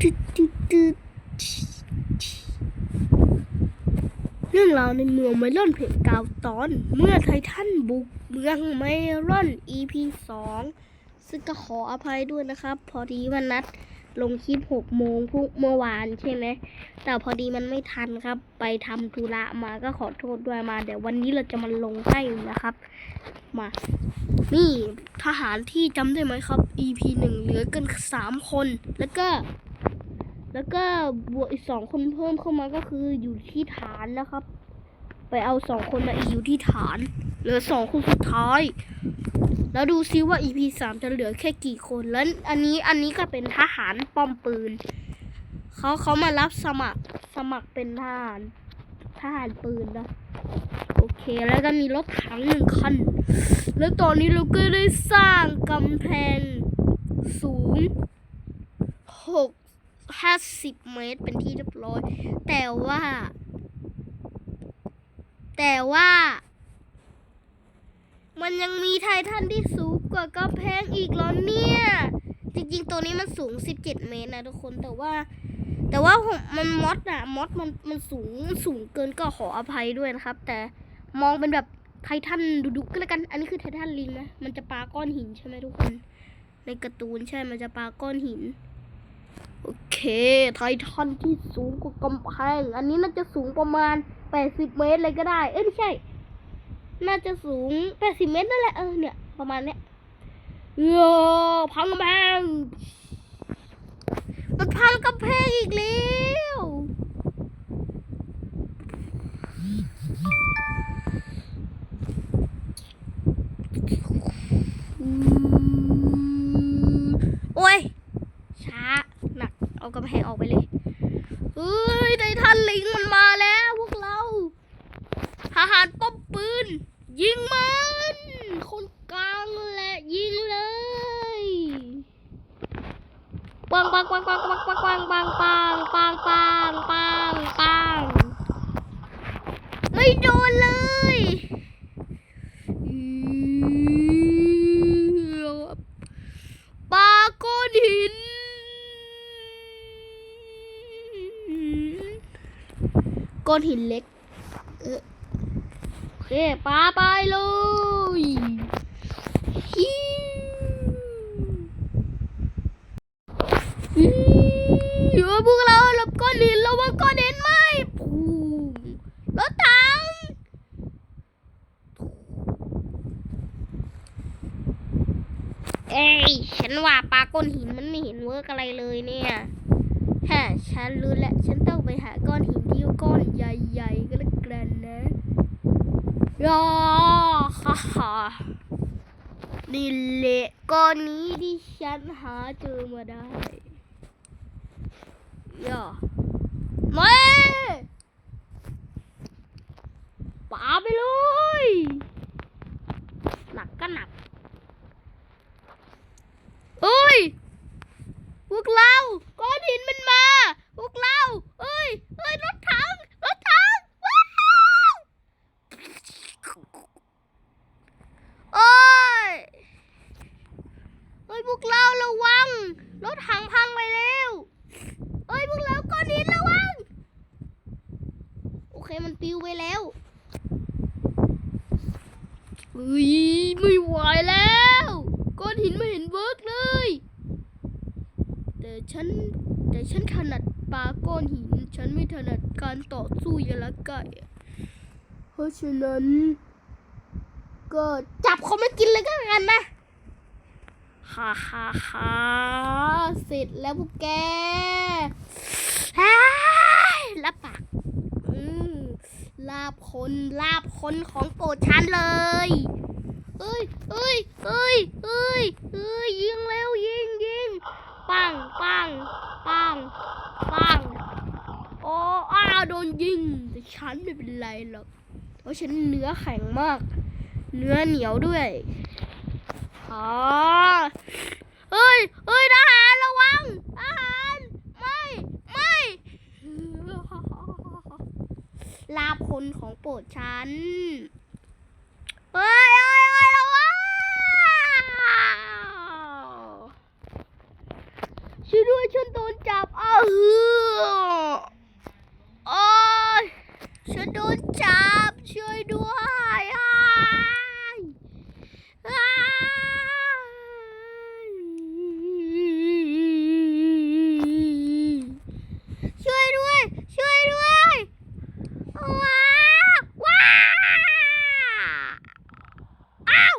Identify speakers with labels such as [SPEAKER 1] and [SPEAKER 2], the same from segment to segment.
[SPEAKER 1] ตึ๊ดตึ๊ดตึ๊ดเรื่องราวในเมืองไมลอนเพลงกาวตอน เมื่อไททันบุกเมืองไมลอน EP สองซึ่งก็ขออภัยด้วยนะครับ พอดีวันนัดลงคลิปหกโมงพรุ่งเมื่อวานใช่ไหม แต่พอดีมันไม่ทันครับ ไปทำธุระมาก็ขอโทษด้วยมา เดี๋ยววันนี้เราจะมาลงให้นะครับ มา นี่ทหารที่จำได้ไหมครับ EP หนึ่งเหลือกันสามคน แล้วก็ แล้วก็บวกอีกสองคนเพิ่มเข้ามาก็คืออยู่ที่ฐานนะครับ ไปเอาสองคนมาอีกอยู่ที่ฐาน เหลือสองคนสุดท้าย แล้วดูซิว่า EP สามจะเหลือแค่กี่คน แล้วอันนี้อันนี้ก็เป็นทหารป้อมปืน เขาเขามารับสมัครสมัครเป็นทหารทหารปืนนะ เค แล้วก็มีรถถังหนึ่งคัน แล้วตอนนี้เราก็ได้สร้างกำแพงสูงหกห้าสิบเมตรเป็นที่เรียบร้อย แต่ว่า แต่ว่า มันยังมีไททันที่สูงกว่ากำแพงอีกเหรอเนี่ย จริงๆ ตัวนี้มันสูง17เมตรนะทุกคนแต่ว่าแต่ว่าผมมันมอสอะมอสมันมันสูงสูงเกินก็ขออภัยด้วยนะครับ แต่ มองเป็นแบบไททันดุๆก็แล้วกัน อันนี้คือไททันลิงนะ มันจะปาก้อนหินใช่ไหมทุกคน ในการ์ตูนใช่ มันจะปาก้อนหิน โอเค ไททันที่สูงกว่ากำแพง อันนี้น่าจะสูงประมาณ80เมตรเลยก็ได้ เอ้ยไม่ใช่ น่าจะสูง80เมตรนั่นแหละ เออเนี่ย ประมาณเนี้ยเออพังกำแพง มันพังกำแพงอีกแล้ว โอ้ย ช้า หนัก เอากำแพงออกไปเลยเฮ้ยไททันลิงมันมาแล้วพวกเราทหารป้อมปืน ยิงมัน คนกลางแหละยิงเลยปังปังปังปังปังปังปังปังปังปังปังปังปังไม่โดนเลยอืมปา ก้อนหิน ก้อนหินเล็ก เออโอเคปาไปเลยฮิวฮิวพวกเราหลบก้อนหินระวังก้อนหินไหมปูรถถัง เอ้ยฉันว่าปลา ก้อนหินมันไม่เห็นเวิร์กอะไรเลยเนี่ยฮะฉันรู้แล้วฉันต้องไปหาก้อนหินที่ก้อนใหญ่ๆก็แล้วกันนะรอฮ่าฮ่านี่แหละก้อนนี้ที่ฉันหาเจอมาได้ย่ามาปาไปเลย หนักก็หนัก เอ้ย พวกเราก้อนหินมันมา พวกเรา เอ้ย เอ้ย รถถัง รถถัง ว้าวโอ้ย เอ้ย พวกเราระวัง รถถังพังไปแล้ว เอ้ย พวกเราก้อนหินระวัง โอเค มันปิวไปแล้วเฮ้ย ไม่ไหวแล้ว ก้อนหินไม่เห็นเวิร์กเลย แต่ฉัน แต่ฉั นัดปาก้อนหิน ฉันไม่ถนัดการต่อสู้ยาละไก่ เพราะฉะนั้น ก็จับเขาไม่กินเลยก็แล้วกันนะฮ่าฮ่าฮ่าเสร็จแล้วพวกแกฮ่ารับปากอืมลาบคนลาบคนของโปรดฉันเลยเอ้ยเอ้ยเอ้ยเอ้ยเอ้ยยิงเร็วยิงยิงปังปังปัง ปังโอ้อ้าวโดนยิง แต่ฉันไม่เป็นไรหรอก เพราะฉันเนื้อแข็งมาก เนื้อเหนียวด้วยอ๋อเอ้ยเอ้ยทหารระวังทหารไม่ไม่ลาบคนของโปรดฉันเฮ้ยเฮ้ยเฮ้ยระวัง ช่วย ด้วยฉันโดนจับอ้าวเฮือโอ้ยฉันโดนจับช่วยด้วยอ้ายอ้ายช่วยด้วย ช่วยด้วยว้าวว้าวอ้าว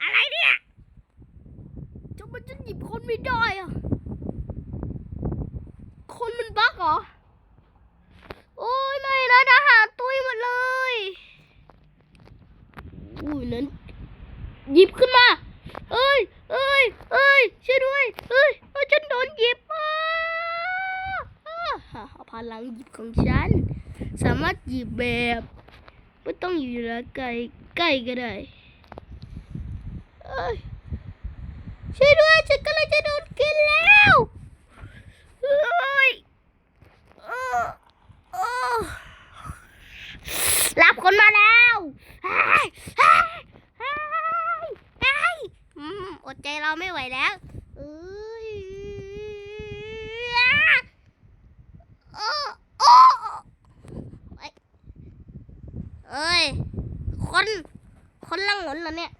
[SPEAKER 1] อะไรเนี่ย จะมันจะหยิบคนไม่ได้อะ คนมักเหรอ โอ้ยไม่นะทหารตุ้ยหมดเลยอุ้ยนั้นหยิบขึ้นมา เอ้ยเอ้ยเอ้ยช่วยด้วยเอ้ยเอ้ยฉันโดนหยิบมาอ่าฮ่าพลังหยิบของฉัน สามารถหยิบแบบไม่ต้องอยู่ระไกลใกล้ก็ได้เอ้ยช่วยด้วยฉันกำลังจะโดนกินแล้วเฮ้ยเออเออรับคนมาแล้วเฮ้ยเฮ้ยเฮ้ยเฮ้ยอืมอดใจเรา ไม่ไหวแล้วเอ้ยโอ้โอ้เอ้ย คน คนลังหนเหรอเนี่ย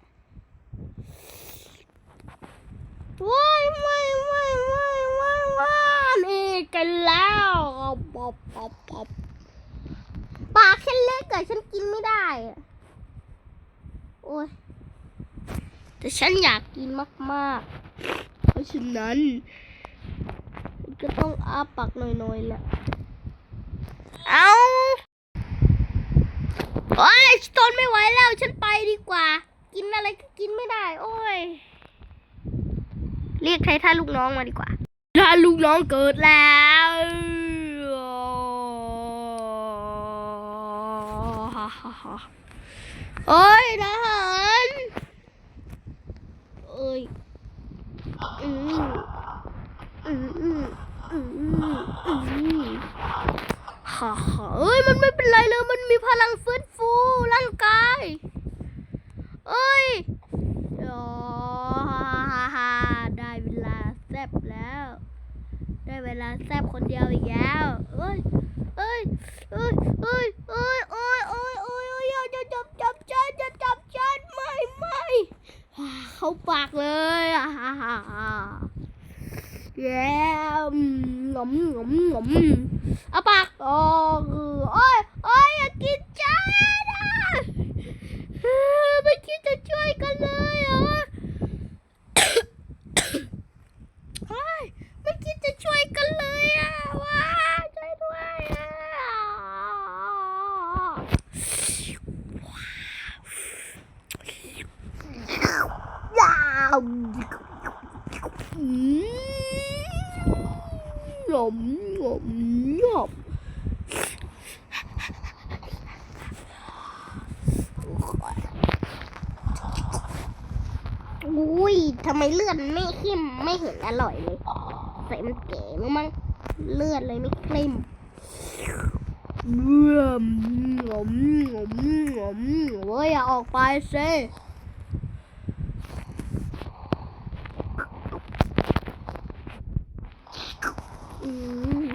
[SPEAKER 1] ว้ายไม่ไม่ไม่ไม่ไม่นี่กันแล้วปอบปอบปอบปากฉันเล็กอะฉันกินไม่ได้ โอ้ย แต่ฉันอยากกินมากๆ เพราะฉะนั้น ก็ต้องอ้าปากหน่อยๆแหละเอาโอ้ยฉันทนไม่ไหวแล้วฉันไปดีกว่า กินอะไรก็กินไม่ได้ โอ้ย เรียกไททันลูกน้องมาดีกว่า ถ้าลูกน้องเกิดแล้วโอ้ยทหาร เอ้ยอืมอืมอืมอืมอืมฮ่าฮ่าเอ้ยมันไม่เป็นไรเลยมันมีพลังฟื้นฟูร่างกาย เอ้ยโอ้ฮ่าฮ่าได้เวลาแซบแล้ว ได้เวลาแซบคนเดียวอีกแล้วเอ้ยเอ้ยเอ้ยเอ้ยเอ้ยเอ้ยเอ้ยเอ้ยเอ้ยอย่าจะจับจับฉันจะจับฉันไม่ไม่ฮ่าเข้าปากเลยอะฮ่าฮ่าฮ่าแย่อืมหงอมหงอมหงอม เอาปากออกโอ้ยโอ้ยอยากกินฉันะไม่คิดจะช่วยกันเลยเหรอเฮ้ยไม่คิดจะช่วยกันเลยอะว้าช่วยด้วยอะว้าวหอมหอมหอม อุ้ย ทำไมันไม่เข้มไม่เห็นอร่อยเลยใส่มันแก่มั้งเลือดเลยไม่คลิมเบื่อมงมงมงมเว้ยอย่าออกไปสิอืม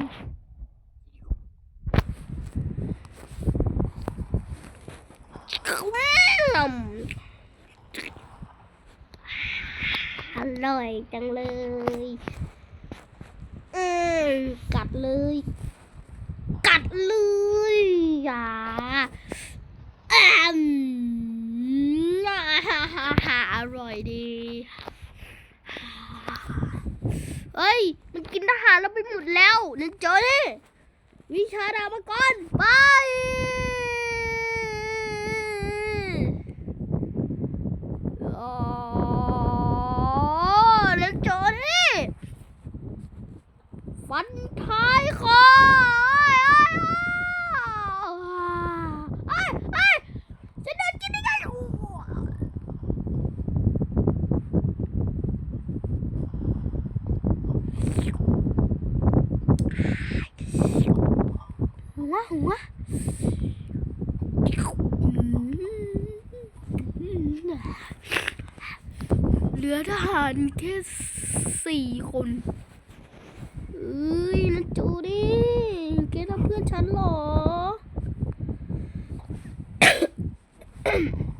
[SPEAKER 1] อืม อร่อย จังเลยเออกัดเลย กัดเลยอย่าแอมอ่าฮ่าฮ่าฮ่าอร่อยดี เฮ้ย มันกินอาหารเราไปหมดแล้วนึกเจอดิวิชาดามาก่อนไป โอ้แล้วเจอดิ ฟันท้ายคอไอ้ไอ้จะโดนกินได้ไงหัวหัวเหลือทหารแค่สี่คน Ähm.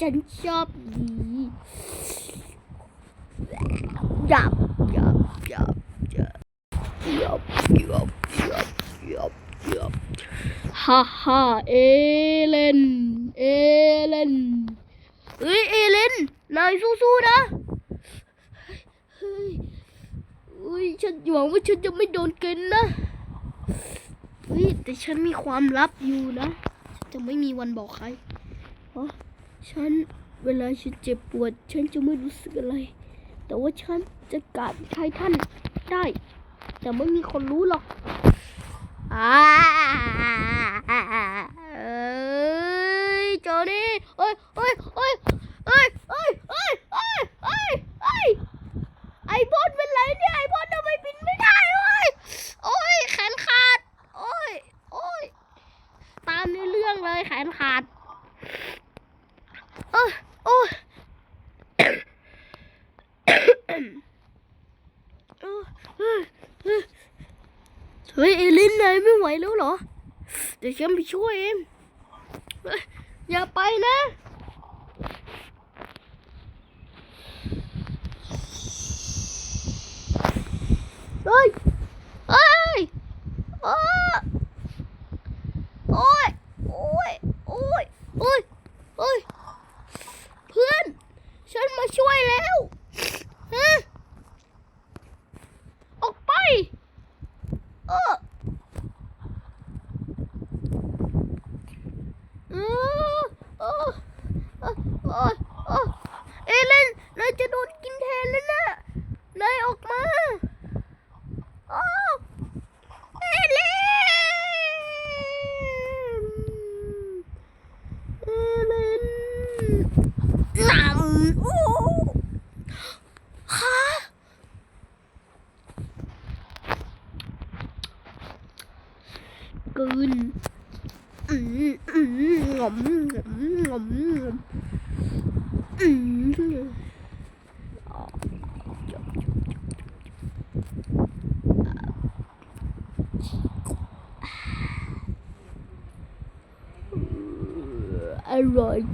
[SPEAKER 1] ฉันชอบดียับยับยับยับยับยับยับยับยับฮ่าฮ่าเอเลนเอเลนเฮ้ยเอเลนนายสู้ๆนะเฮ้ยเฮ้ยฉันหวังว่าฉันจะไม่โดนกินนะเฮ้ยแต่ฉันมีความลับอยู่นะ จะไม่มีวันบอกใครเพราะ ฉันเวลาฉันเจ็บปวด ฉันจะไม่รู้สึกอะไร แต่ว่าฉันจะกาดไททันได้ แต่ไม่มีคนรู้หรอกอ่าเอ้ยโจนี่เอ้ยเอ้ยเอ้ยเอ้ยเอ้ยเอ้ยเอ้ยเอ้ยเอ้ยไอบอลเป็นไรเนี่ยไอบอลทำไมบินไม่ได้เอ้ยโอ้ยแขนขาดโอ้ยโอ้ยตามในเรื่องเลยแขนขาด อยโอ้ยเฮ้ยเอลินนายไม่ไหวแล้วเหรอ เดี๋ยวฉันไปช่วยเองอย่าไปนะเฮ้ยเฮ้ยโอ้ยโอ้ย Nằm.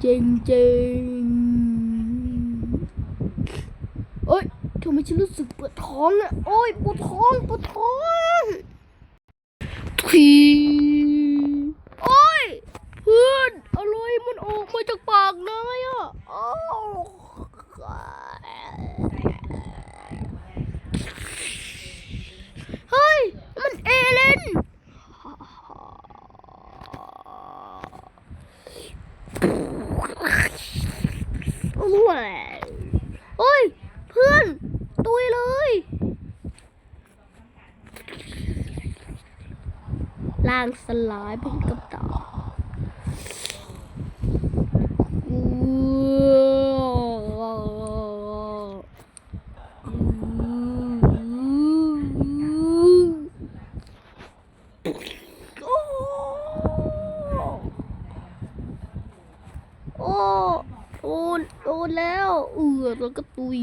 [SPEAKER 1] ร่อยจริงๆโอ๊ยทำไมฉันรู้สึกปวดท้องอะโอ๊ยปวดท้องปวดท้องทีโอ๊ยเพื่อนอะไรมันออกมาจากปากนายอะอ้าวเฮ้ย มันเอเลน โอ้ย เพื่อน ตุยเลย ล่างสลายเป็นกับดาโอ้โอ้โดน โดนแล้วเอือแล้วก็ตุย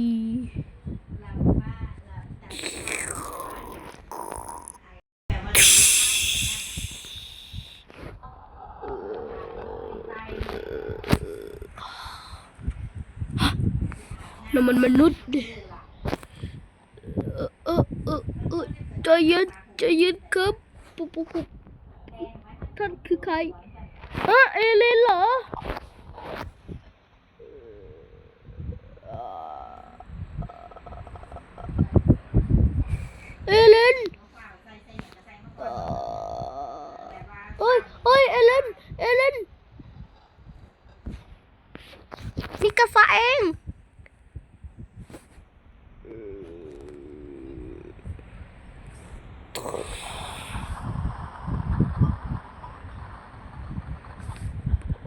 [SPEAKER 1] น้ำมันมนุษย์ดิเออเออเออเออใจเย็นใจเย็นครับปุ๊บปุ๊บปุ๊บท่านคือใครฮะเอเลนเหรอเอเลนเอ่อเอ้ยเอ้ยเอเลนเอเลนนี่กาแฟเอง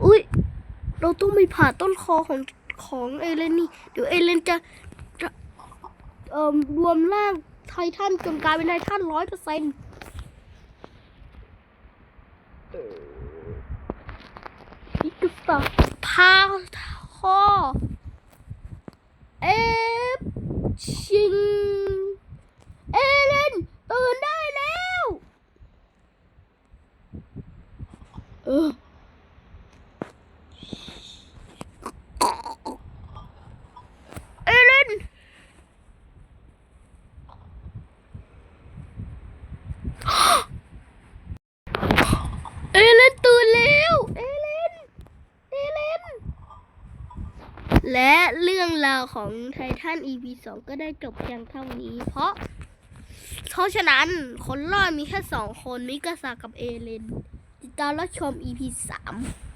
[SPEAKER 1] เเรา ต้องไปผ่าต้นคอของของเอเลนนี่ เดี๋ยวเอเลนจะจะเอ่อรวมร่างไททันจนกลายเป็นไททันร้อยเปอร์เซ็นต์นี่คือสับพาคอเอฟชิง เอเลนตื่นได้แล้ว เออ เอเลนเอเลนตื่นแล้วเอเลนเอเลนและเรื่องราวของไททัน EP 2 ก็ได้จบเพียงเท่านี้ เพราะ เพราะฉะนั้นคนรอดมีแค่สองคนมิกาซากับเอเลนติดตามรับชม EP 3